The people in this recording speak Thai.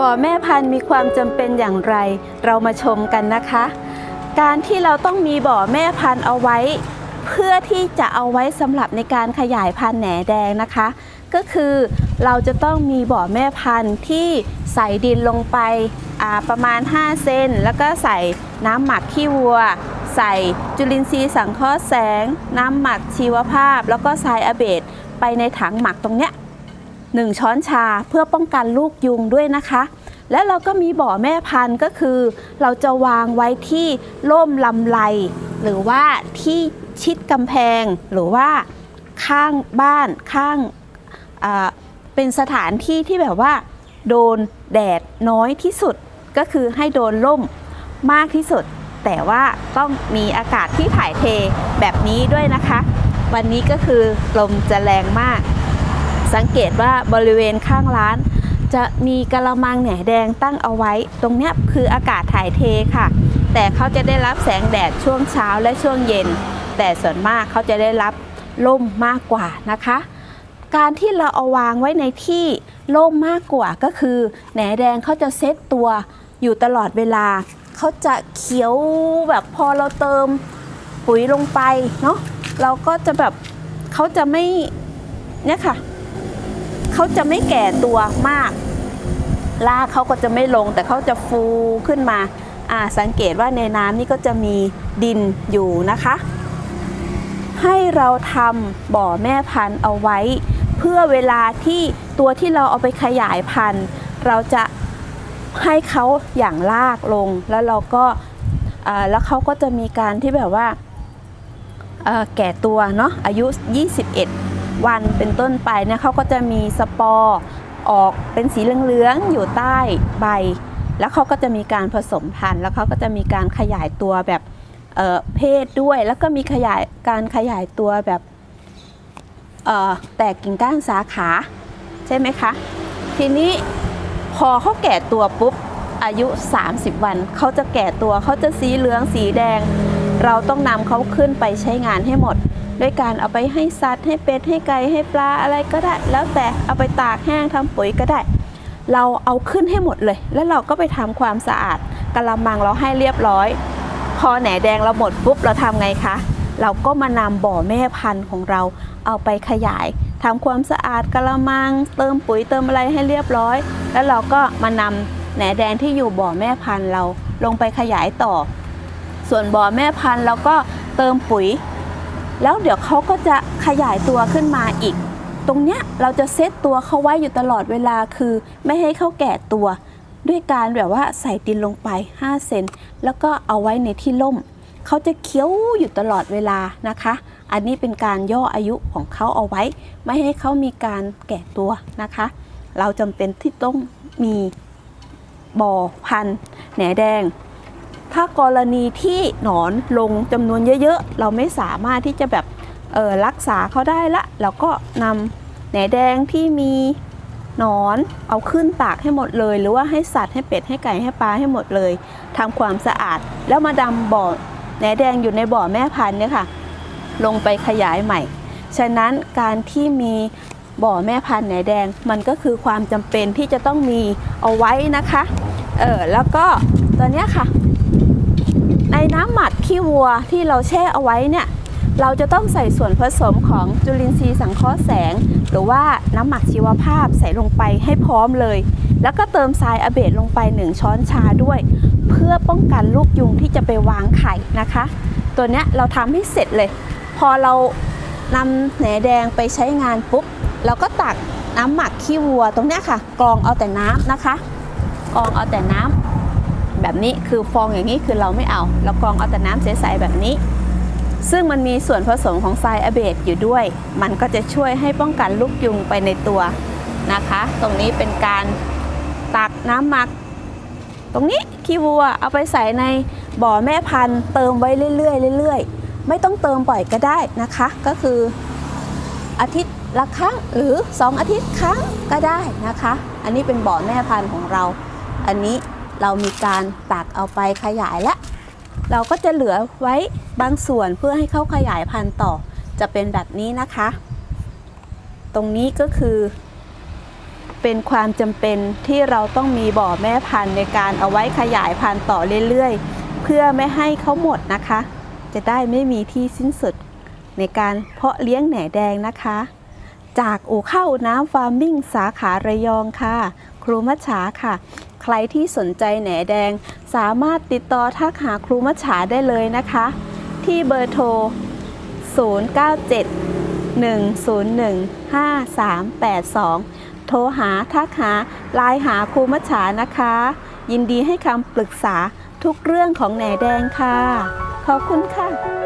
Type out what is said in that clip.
บ่อแม่พันธุ์มีความจำเป็นอย่างไร เรามาชมกันนะคะ การที่เราต้องมีบ่อแม่พันธุ์เอาไว้ เพื่อที่จะเอาไว้สำหรับในการขยายพันธุ์แหนแดงนะคะ ก็คือเราจะต้องมีบ่อแม่พันธุ์ที่ใส่ดินลงไปประมาณ 5 เซนแล้วก็ใส่น้ำหมักขี้วัว ใส่จุลินทรีย์สังเคราะห์แสง น้ำหมักชีวภาพ แล้วก็ทรายอเบดไปในถังหมักตรงเนี้ย1ช้อนชาเพื่อป้องกันลูกยุงด้วยนะคะ และเราก็มีบ่อแม่พันธุ์ก็คือ เราจะวางไว้ที่ร่มลำไร หรือว่าที่ชิดกำแพงหรือว่าข้างบ้านข้างเป็นสถานที่ที่แบบว่า โดนแดดน้อยที่สุดก็คือให้โดนร่มมากที่สุด แต่ว่าต้องมีอากาศที่ถ่ายเทแบบนี้ด้วยนะคะ วันนี้ก็คือลมจะแรงมาก สังเกตว่าบริเวณข้างร้าน จะมีกระมังแหนแดงตั้งเอาไว้ ตรงนี้คืออากาศถ่ายเทค่ะ แต่เขาจะได้รับแสงแดดช่วงเช้าและช่วงเย็น แต่ส่วนมากเขาจะได้รับร่มมากกว่านะคะ การที่เราเอาวางไว้ในที่ร่มมากกว่าก็คือแหนแดงเขาจะเซตตัวอยู่ตลอดเวลา เขาจะเขียวแบบพอเราเติมปุ๋ยลงไปเนาะเราก็จะแบบเขาจะไม่เนี่ยค่ะ เขาจะไม่แก่ตัวมากรากเขาก็จะไม่ลง แต่เขาจะฟูขึ้นมาอ่าสังเกตว่าในน้ำนี่ก็จะมีดินอยู่นะคะ ให้เราทำบ่อแม่พันธุ์เอาไว้ เพื่อเวลาที่ตัวที่เราเอาไปขยายพันธุ์ เราจะให้เขาอย่างลากลงแล้วเราก็อ่าแล้วเขาก็จะมีการที่แบบว่าอ่อแก่ตัวเนาะอายุ 21 วันเป็นต้นไปเนี่ยเขาก็จะมีสปอร์ออกเป็นสีเหลืองๆอยู่ใต้ใบ แล้วเขาก็จะมีการผสมพันธุ์แล้วเขาก็จะมีการขยายตัวแบบเเพศด้วย แล้วก็มีขยายการขยายตัวแบบแตกกิ่งก้านสาขาใช่ไหมคะทีนี้พอเขาแก่ตัวปุ๊บอายุ 30 วันเขาจะแก่ตัวเขาจะสีเหลืองสีแดง เราต้องนำเขาขึ้นไปใช้งานให้หมด ด้วยการเอาไปให้สัตว์ให้เป็ดให้ไก่ให้ปลาอะไรก็ได้ แล้วแต่เอาไปตากแห้งทำปุ๋ยก็ได้ เราเอาขึ้นให้หมดเลย แล้วเราก็ไปทำความสะอาดกระมังเราให้เรียบร้อย พอแหนแดงเราหมดปุ๊บเราทำไงคะเราก็มานำบ่อแม่พันธุ์ของเราเอาไปขยายทำความสะอาดกระมัง เติมปุ๋ยเติมอะไรให้เรียบร้อย แล้วเราก็มานำแหนแดงที่อยู่บ่อแม่พันธุ์เราลงไปขยายต่อ ส่วนบ่อแม่พันธุ์เราก็เติมปุ๋ย แล้วเดี๋ยวเขาก็จะขยายตัวขึ้นมาอีก ตรงเนี้ยเราจะเซตตัวเขาไว้อยู่ตลอดเวลาคือไม่ให้เขาแก่ตัว ด้วยการแบบว่าใส่ดินลงไป 5 เซนแล้วก็เอาไว้ในที่ร่มเขาจะเคี้ยวอยู่ตลอดเวลานะคะ อันนี้เป็นการย่ออายุของเขาเอาไว้ ไม่ให้เขามีการแก่ตัวนะคะ เราจำเป็นที่ต้องมีบ่อพันธุ์แหนแดง ถ้ากรณีที่หนอนลงจำนวนเยอะๆ เราไม่สามารถที่จะแบบเออรักษาเขาได้ละเราก็นำแหนแดงที่มีหนอนเอาขึ้นตากให้หมดเลย หรือว่าให้สัตว์ให้เป็ดให้ไก่ให้ปลาให้หมดเลยทำความสะอาด แล้วมาดำบ่อแหนแดงอยู่ในบ่อแม่พันธุ์เนี่ยค่ะ ลงไปขยายใหม่ ฉะนั้นการที่มีบ่อแม่พันธุ์แหนแดงมันก็คือความจำเป็นที่จะต้องมีเอาไว้นะคะเออแล้วก็ตัวเนี้ยค่ะ นน้ำหมักขี้วัวที่เราแช่เอาไว้เนี่ยเราจะต้องใส่ส่วนผสมของจุลินทรีย์สังเคราะห์แสง หรือว่าน้ำหมักชีวภาพใส่ลงไปให้พร้อมเลย แล้วก็เติมทรายอะเบดลงไป 1 ช้อนชาด้วย เพื่อป้องกันลูกยุงที่จะไปวางไข่นะคะ ตัวเนี้ยเราทำให้เสร็จเลย พอเรานำแหนแดงไปใช้งานปุ๊บเราก็ตักน้ำหมักขี้วัวตรงเนี้ยค่ะ กรองเอาแต่น้ำนะคะ กรองเอาแต่น้ำ แบบนี้คือฟองอย่างนี้คือเราไม่เอา เรากรองเอาแต่น้ำใสๆแบบนี้ ซึ่งมันมีส่วนผสมของทรายอะเบดอยู่ด้วย มันก็จะช่วยให้ป้องกันลูกยุงไปในตัวนะคะ ตรงนี้เป็นการตักน้ำหมัก ตรงนี้ขี้วัวเอาไปใส่ในบ่อแม่พันธุ์เติมไว้เรื่อยๆเรื่อยๆ ไม่ต้องเติมบ่อยก็ได้นะคะ ก็คืออาทิตย์ละครั้งหรือ 2 อาทิตย์ครั้งก็ได้นะคะ อันนี้เป็นบ่อแม่พันธุ์ของเรา อันนี้ เรามีการตักเอาไปขยายและ เราก็จะเหลือไว้บางส่วนเพื่อให้เขาขยายพันธุ์ต่อจะเป็นแบบนี้นะคะ ตรงนี้ก็คือ เป็นความจำเป็นที่เราต้องมีบ่อแม่พันธุ์ในการเอาไว้ขยายพันธุ์ต่อเรื่อยๆ เพื่อไม่ให้เขาหมดนะคะ จะได้ไม่มีที่สิ้นสุดในการเพาะเลี้ยงแหน่แดงนะคะ จากอู่ข้าวน้ำฟาร์มมิ่งสาขาระยองค่ะ ครูมัชชาค่ะ ใครที่สนใจแหนแดง สามารถติดต่อทักหาครูมัชชาได้เลยนะคะ ที่เบอร์โทร 097 101 5382 โทรหาทักหาไลน์หาครูมัชชานะคะ ยินดีให้คำปรึกษาทุกเรื่องของแหนแดงค่ะ ขอบคุณค่ะ